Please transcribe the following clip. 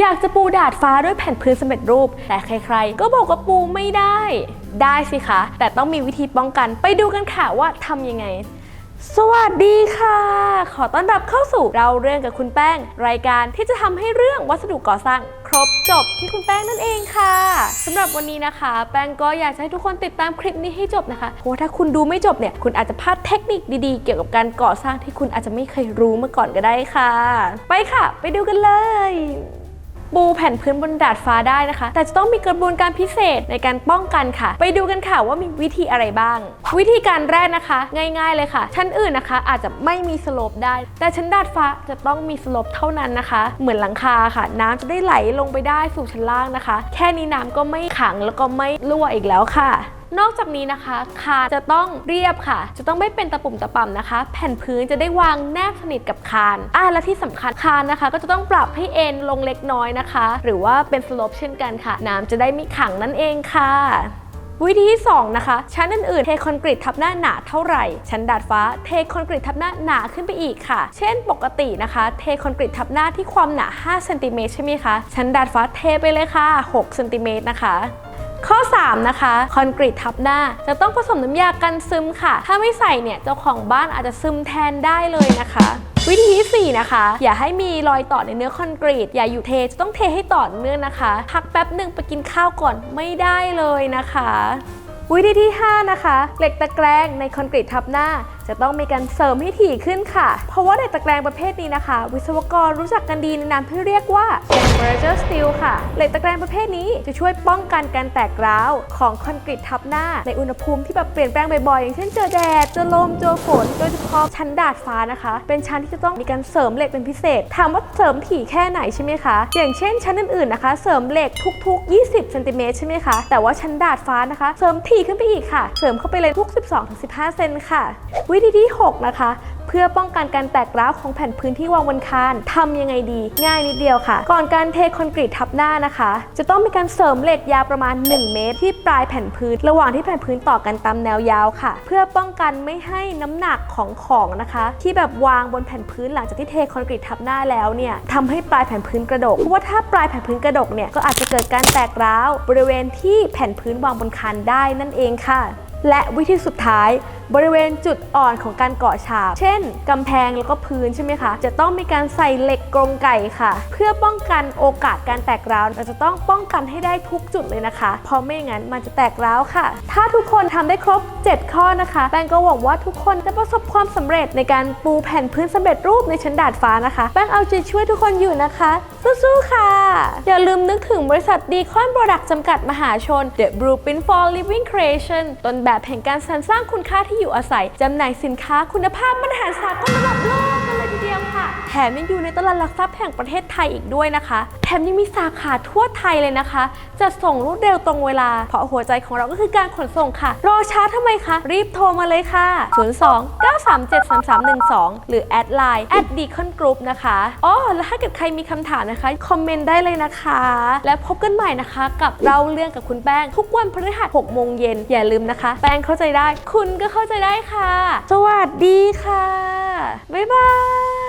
อยากจะปูดาดฟ้าด้วยแผ่นพื้นสำเร็จรูป แต่ใครๆ ก็บอกว่าปูไม่ได้ ได้สิคะ แต่ต้องมีวิธีป้องกัน ไปดูกันค่ะว่าทำยังไง สวัสดีค่ะ ขอต้อนรับเข้าสู่เราเรื่องกับคุณแป้ง รายการที่จะทำให้เรื่องวัสดุก่อสร้าง ครบจบที่คุณแป้งนั่นเองค่ะสำหรับวันนี้นะคะ แป้งก็อยากจะให้ทุกคนติดตามคลิปนี้ให้จบนะคะเพราะว่าถ้าคุณดูไม่จบเนี่ยคุณอาจจะพลาดเทคนิคดีๆ เกี่ยวกับการก่อสร้างที่คุณอาจจะไม่เคยรู้มาก่อนก็ได้ค่ะ ไปค่ะ ไปดูกันเลย ปูแผ่นพื้นบนดาดฟ้าได้นะคะ แต่จะต้องมีกระบวนการพิเศษในการป้องกันค่ะ ไปดูกันค่ะว่ามีวิธีอะไรบ้าง วิธีการแรกนะคะ ง่ายๆเลยค่ะ ชั้นอื่นนะคะ อาจจะไม่มีสโลปได้ แต่ชั้นดาดฟ้าจะต้องมีสโลปเท่านั้นนะคะ เหมือนหลังคาค่ะ น้ำจะได้ไหลลงไปได้สู่ชั้นล่างนะคะ แค่นี้น้ำก็ไม่ขังแล้วก็ไม่รั่วอีกแล้วค่ะ นอกจากนี้นะคะ คานจะต้องเรียบค่ะ จะต้องไม่เป็นตะปุ่มตะป่ำนะคะ แผ่นพื้นจะได้วางแนบสนิทกับคานอ่าและที่สำคัญคานนะคะ ก็จะต้องปรับให้เอ็นลงเล็กน้อยนะคะ หรือว่าเป็นสโลปเช่นกันค่ะ น้ำจะได้ไม่ขังนั่นเองค่ะวิธีที่ 2 นะคะ ชั้นอื่นๆ เทคอนกรีตทับหน้าหนาเท่าไหร่ ชั้นดาดฟ้าเทคอนกรีตทับหน้าหนาขึ้นไปอีกค่ะ เช่นปกตินะคะ เทคอนกรีตทับหน้าที่ความหนา5เซนติเมตรใช่ไหมคะ ชั้นดาดฟ้าเทไปเลยค่ะ6เซนติเมตรนะคะ ข้อ 3 นะคะคอนกรีตทับหน้า จะต้องผสมน้ำยากันซึมค่ะ ถ้าไม่ใส่เนี่ยเจ้าของบ้านอาจจะซึมแทนได้เลยนะคะ วิธีที่4นะคะ อย่าให้มีรอยต่อในเนื้อคอนกรีต อย่าอยู่เทจะต้องเทให้ต่อเนื่องนะคะ พักแป๊บหนึ่งไปกินข้าวก่อนไม่ได้เลยนะคะวิธีที่ 5 นะคะ เหล็กตะแกรงในคอนกรีตทับหน้า จะต้องมีการเสริมให้ถี่ขึ้นค่ะ เพราะว่าเหล็กตะแกรงประเภทนี้นะคะ วิศวกรรู้จักกันดีในนามที่เรียกว่า temperature steel ค่ะ เหล็กตะแกรงประเภทนี้จะช่วยป้องกันการแตกร้าวของคอนกรีตทับหน้า ในอุณหภูมิที่แบบเปลี่ยนแปลงบ่อยๆ อย่างเช่นเจอแดด เจอลม เจอฝน โดยเฉพาะชั้นดาดฟ้านะคะ เป็นชั้นที่จะต้องมีการเสริมเหล็กเป็นพิเศษ ถามว่าเสริมถี่แค่ไหนใช่ไหมคะ อย่างเช่นชั้นอื่นๆนะคะ เสริมเหล็กทุก ๆ 20เซนติเมตรใช่ไหมคะ แต่ว่าชั้นดาดฟ้านะคะ เสริมถี่ขึ้นไปอีกค่ะ เสริมเข้าไปเลยทุก 12-15 เซนค่ะวิธีที่ 6 นะคะ เพื่อป้องกันการแตกร้าวของแผ่นพื้นที่วางบนคานทำยังไงดี ง่ายนิดเดียวค่ะ ก่อนการเทคอนกรีตทับหน้านะคะ จะต้องมีการเสริมเหล็กยาวประมาณ 1 เมตร ที่ปลายแผ่นพื้น ระหว่างที่แผ่นพื้นต่อกันตามแนวยาวค่ะ เพื่อป้องกันไม่ให้น้ำหนักของของนะคะ ที่แบบวางบนแผ่นพื้นหลังจากที่เทคอนกรีตทับหน้าแล้วเนี่ยทำให้ปลายแผ่นพื้นกระดกเพราะว่าถ้าปลายแผ่นพื้นกระดกเนี่ยก็อาจจะเกิดการแตกร้าวบริเวณที่แผ่นพื้นวางบนคานได้นั่นเองค่ะ และวิธีสุดท้าย บริเวณจุดอ่อนของการก่อฉาบ เช่นกำแพงแล้วก็พื้นใช่ไหมคะ จะต้องมีการใส่เหล็กกรงไก่ค่ะ เพื่อป้องกันโอกาสการแตกร้าวเราจะต้องป้องกันให้ได้ทุกจุดเลยนะคะ เพราะไม่งั้นมันจะแตกร้าวค่ะ ถ้าทุกคนทำได้ครบ 7 ข้อนะคะ แป้งก็หวังว่าทุกคนจะประสบความสำเร็จในการปูแผ่นพื้นสำเร็จรูปในชั้นดาดฟ้านะคะ แป้งเอาใจช่วยทุกคนอยู่นะคะ สู้ๆค่ะ อย่าลืมนึกถึงบริษัทดีคอนโปรดักต์จำกัดมหาชน The Blueprint for Living Creation ต้นแบบแห่งการสรรสร้างคุณค่าที่อยู่อาศัยจำหน่ายสินค้าคุณภาพมาตรฐานสากลระดับโลก ถมยังอยู่ในตลาดหลักทรัพย์แห่งประเทศไทยอีกด้วยนะคะ แถมยังมีสาขาทั่วไทยเลยนะคะ จะส่งรวดเร็วตรงเวลา เพราะหัวใจของเราก็คือการขนส่งค่ะ รอช้าทำไมคะ รีบโทรมาเลยค่ะ 02 937 3312 หรือแอดไลน์ at deacon group นะคะอ๋อแล้วถ้าเกิดใครมีคำถามนะคะ คอมเมนต์ได้เลยนะคะ และพบกันใหม่นะคะ กับเราเรื่องกับคุณแป้ง ทุกวันพฤหัส6โมงเย็นอย่าลืมนะคะ แป้งเข้าใจได้ คุณก็เข้าใจได้ค่ะ สวัสดีค่ะ บ๊ายบาย